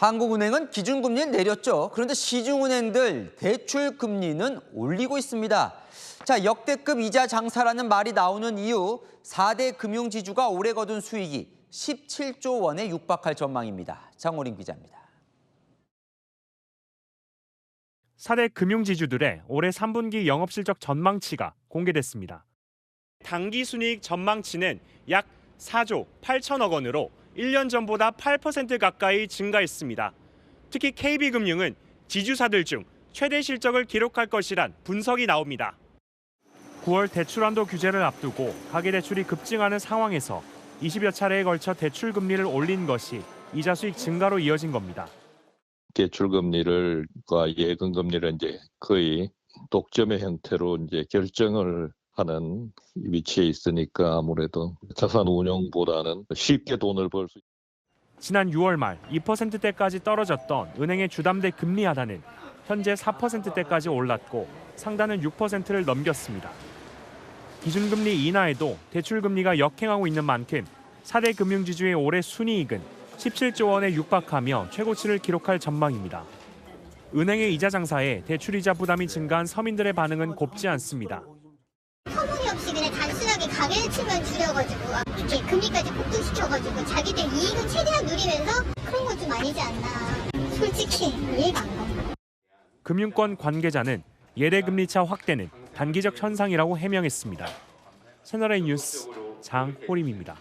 한국은행은 기준금리를 내렸죠. 그런데 시중은행들 대출 금리는 올리고 있습니다. 자, 역대급 이자 장사라는 말이 나오는 이유, 4대 금융지주가 올해 거둔 수익이 17조 원에 육박할 전망입니다. 장호림 기자입니다. 4대 금융지주들의 올해 3분기 영업실적 전망치가 공개됐습니다. 당기 순이익 전망치는 약 4조 8천억 원으로 1년 전보다 8% 가까이 증가했습니다. 특히 KB금융은 지주사들 중 최대 실적을 기록할 것이란 분석이 나옵니다. 9월 대출 한도 규제를 앞두고 가계 대출이 급증하는 상황에서 20여 차례에 걸쳐 대출 금리를 올린 것이 이자 수익 증가로 이어진 겁니다. 대출 금리를과 예금 금리를 이제 거의 독점의 형태로 이제 결정을 하는 위치에 있으니까 아무래도 자산 운용보다는 쉽게 돈을 벌 수 지난 6월 말 2%대까지 떨어졌던 은행의 주담대 금리 하단은 현재 4%대까지 올랐고 상단은 6%를 넘겼습니다. 기준금리 인하에도 대출금리가 역행하고 있는 만큼 4대 금융지주의 올해 순이익은 17조 원에 육박하며 최고치를 기록할 전망입니다. 은행의 이자 장사에 대출이자 부담이 증가한 서민들의 반응은 곱지 않습니다. 가계대출만 줄여가지고 이렇게 금리까지 폭등시켜가지고 자기들 이익은 최대한 누리면서 그런 건 좀 아니지 않나 솔직히 이해가 안 가. 금융권 관계자는 예대금리차 확대는 단기적 현상이라고 해명했습니다. 채널A 뉴스 장호림입니다.